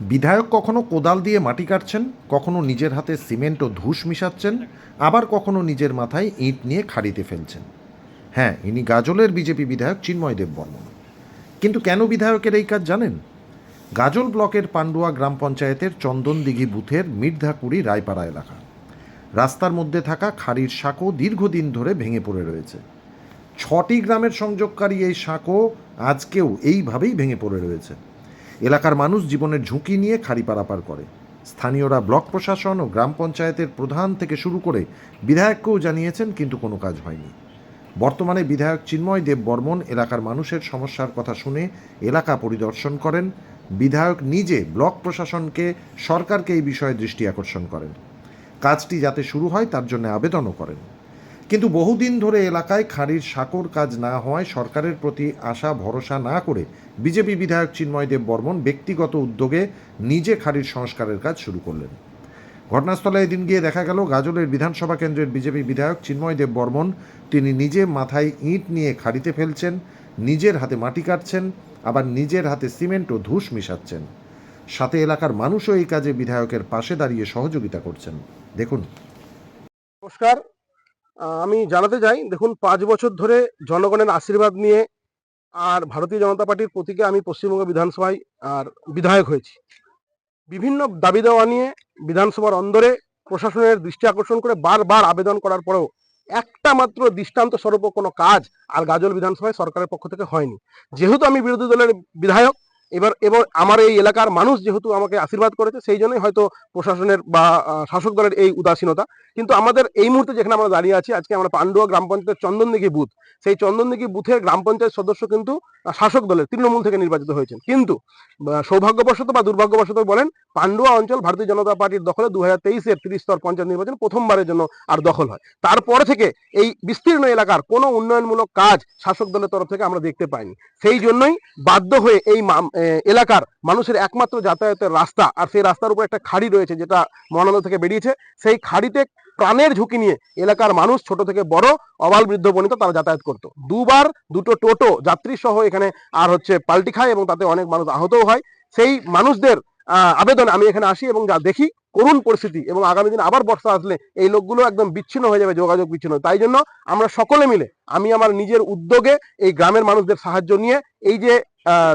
বিধায়ক কখনো কোদাল দিয়ে মাটি কাটছেন, কখনো নিজের হাতে সিমেন্ট ও ধূস মিশাচ্ছেন, আবার কখনো নিজের মাথায় ইঁট নিয়ে খাড়িতে ফেলছেন। হ্যাঁ ইনি গাজলের বিজেপি বিধায়ক চিন্ময় দেব বর্মন কিন্তু কেন বিধায়কের এই কাজ জানেন? গাজল ব্লকের পান্ডুয়া গ্রাম পঞ্চায়েতের চন্দনদিঘি বুথের মির্ধাকুড়ি রায়পাড়া এলাকা। রাস্তার মধ্যে থাকা খাড়ির সাঁকো দীর্ঘদিন ধরে ভেঙে পড়ে রয়েছে। ছটি গ্রামের সংযোগকারী এই সাঁকো আজকেও এইভাবেই ভেঙে পড়ে রয়েছে। এলাকার মানুষ জীবনের ঝুঁকি নিয়ে খাড়ি পারাপার করে। স্থানীয়রা ব্লক প্রশাসন ও গ্রাম পঞ্চায়েতের প্রধান থেকে শুরু করে বিধায়ককেও জানিয়েছেন, কিন্তু কোনো কাজ হয়নি। বর্তমানে বিধায়ক চিন্ময় দেব বর্মন এলাকার মানুষের সমস্যার কথা শুনে এলাকা পরিদর্শন করেন। বিধায়ক নিজে ব্লক প্রশাসনকে, সরকারকে এই বিষয়ে দৃষ্টি আকর্ষণ করেন। কাজটি যাতে শুরু হয়, তার জন্য আবেদনও করেন। কিন্তু বহুদিন ধরে এলাকায় খাঁড়ির সাঁকোর কাজ না হওয়ায় সরকারের প্রতি আশা, ভরসা না করে বিজেপি বিধায়ক চিন্ময় দেব বর্মন ব্যক্তিগত উদ্যোগে নিজে খাঁড়ির সংস্কারের কাজ শুরু করলেন। ঘটনাস্থলে এদিন গিয়ে দেখা গেল, গাজলের বিধানসভা কেন্দ্রের বিজেপি বিধায়ক চিন্ময় দেব বর্মন তিনি নিজে মাথায় ইঁট নিয়ে খাড়িতে ফেলছেন, নিজের হাতে মাটি কাটছেন, আবার নিজের হাতে সিমেন্ট ও ধূস মিশাচ্ছেন। সাথে এলাকার মানুষও এই কাজে বিধায়কের পাশে দাঁড়িয়ে সহযোগিতা করছেন। দেখুন। নমস্কার আমি জানাতে চাই, দেখুন, পাঁচ বছর ধরে জনগণের আশীর্বাদ নিয়ে আর ভারতীয় জনতা পার্টির প্রতীকে আমি পশ্চিমবঙ্গ বিধানসভায় আর বিধায়ক হয়েছি। বিভিন্ন দাবি দেওয়া নিয়ে বিধানসভার অন্দরে প্রশাসনের দৃষ্টি আকর্ষণ করে বারবার আবেদন করার পরেও একটা মাত্র দৃষ্টান্ত স্বরূপ কোনো কাজ আর গাজল বিধানসভায় সরকারের পক্ষ থেকে হয়নি। যেহেতু আমি বিরোধী দলের বিধায়ক, এবার এবার আমার এই এলাকার মানুষ যেহেতু আমাকে আশীর্বাদ করেছে, সেই জন্যই হয়তো প্রশাসনের বা শাসক দলের এই উদাসীনতা। কিন্তু আমাদের এই মুহূর্তে যেখানে আমরা দাঁড়িয়ে আছি, আজকে আমরা পান্ডুয়া গ্রাম পঞ্চায়েতের চন্দনদিঘি বুথ। সেই চন্দনদিঘি বুথের গ্রাম পঞ্চায়েত সদস্য কিন্তু শাসক দলের, তৃণমূল থেকে নির্বাচিত হয়েছেন। কিন্তু সৌভাগ্যবশত বা দুর্ভাগ্যবশত বলেন, পান্ডুয়া অঞ্চল, ভারতীয় জনতা পার্টির দখলে দু হাজার তেইশের ত্রিশ স্তর পঞ্চায়েত নির্বাচন প্রথমবারের জন্য আর দখল হয়। তারপরে থেকে এই বিস্তীর্ণ এলাকার কোনো উন্নয়নমূলক কাজ শাসক দলের তরফ থেকে আমরা দেখতে পাইনি। সেই জন্যই বাধ্য হয়ে এই এলাকার মানুষের একমাত্র যাতায়াতের রাস্তা আর সেই রাস্তার উপর একটা খাড়ি রয়েছে, যেটা মহানন্দ থেকে বেরিয়েছে। সেই খাড়িতে প্রাণের ঝুঁকি নিয়ে এলাকার মানুষ ছোট থেকে বড়, অবাল বৃদ্ধ বনিত তারা যাতায়াত করতো। দুবার দুটো টোটো যাত্রী সহ এখানে আর হচ্ছে পাল্টি খায় এবং তাতে অনেক মানুষ আহতও হয়। সেই মানুষদের আবেদনে আমি এখানে আসি এবং যা দেখি, করুণ পরিস্থিতি এবং আগামী দিন আবার বর্ষা আসলে এই লোকগুলো একদম বিচ্ছিন্ন হয়ে যাবে, যোগাযোগ বিচ্ছিন্ন। তাই জন্য আমরা সকলে মিলে, আমি আমার নিজের উদ্যোগে এই গ্রামের মানুষদের সাহায্য নিয়ে এই যে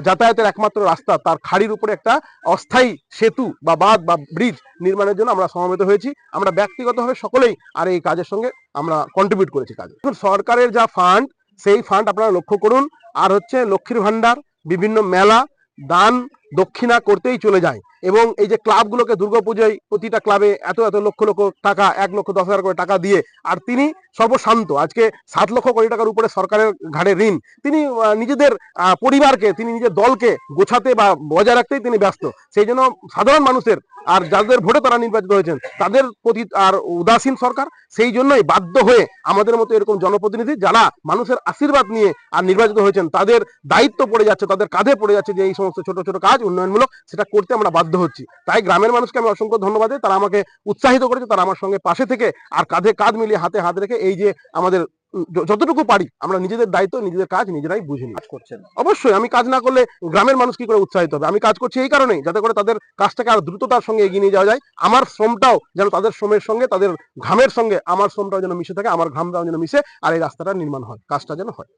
যাতায়াতের একমাত্র রাস্তা, তার খাড়ির উপরে একটা অস্থায়ী সেতু বা বাঁধ বা ব্রিজ নির্মাণের জন্য আমরা সমবেত হয়েছি। আমরা ব্যক্তিগতভাবে সকলেই আর এই কাজের সঙ্গে আমরা কন্ট্রিবিউট করেছি কাজে। সরকারের যা ফান্ড সেই ফান্ড আপনারা লক্ষ্য করুন। আর হচ্ছে লক্ষ্মীর ভাণ্ডার, বিভিন্ন মেলা, দান, দক্ষিণা করতেই চলে যায়। এবং এই যে ক্লাবগুলোকে দুর্গাপুজোয় প্রতিটা ক্লাবে এত এত লক্ষ লক্ষ টাকা, এক লক্ষ, দশ হাজার করে টাকা দিয়ে আর তিনি সর্বশান্ত। আজকে সাত লক্ষ কোটি টাকার উপরে সরকারের ঘাড়ে ঋণ। তিনি নিজেদের পরিবারকে, তিনি নিজের দলকে গোছাতে বা বজায় রাখতেই তিনি ব্যস্ত। সেই জন্য সাধারণ মানুষের আর যাদের ভোটে তারা নির্বাচিত হয়েছেন, তাদের প্রতি আর উদাসীন সরকার। সেই জন্যই বাধ্য হয়ে আমাদের মতো এরকম জনপ্রতিনিধি যারা মানুষের আশীর্বাদ নিয়ে আর নির্বাচিত হয়েছেন, তাদের দায়িত্ব পড়ে যাচ্ছে, তাদের কাঁধে পড়ে যাচ্ছে যে এই সমস্ত ছোট ছোট কাজ উন্নয়নমূলক সেটা করতে আমরা বাধ্য হচ্ছি। তাই গ্রামের মানুষকে আমি অসংখ্য ধন্যবাদ দিই। তারা আমাকে উৎসাহিত করেছে তারা আমার সঙ্গে পাশে থেকে আর কাঁধে কাঁধ মিলিয়ে হাতে হাত রেখে এই যে আমাদের যতটুকু পারি আমরা নিজেদের দায়িত্ব নিজেদের কাজ নিজেরাই বুঝে নিই। করছেন। অবশ্যই আমি কাজ না করলে গ্রামের মানুষ কি করে উৎসাহিত হবে? আমি কাজ করছি এই কারণেই যাতে করে তাদের কাজটাকে আর দ্রুততার সঙ্গে এগিয়ে নিয়ে যাওয়া যায়। আমার শ্রমটাও যেন তাদের শ্রমের সঙ্গে তাদের ঘামের সঙ্গে আমার শ্রমটাও যেন মিশে থাকে আমার ঘামটাও যেন মিশে আর এই রাস্তাটা নির্মাণ হয় কাজটা যেন হয়।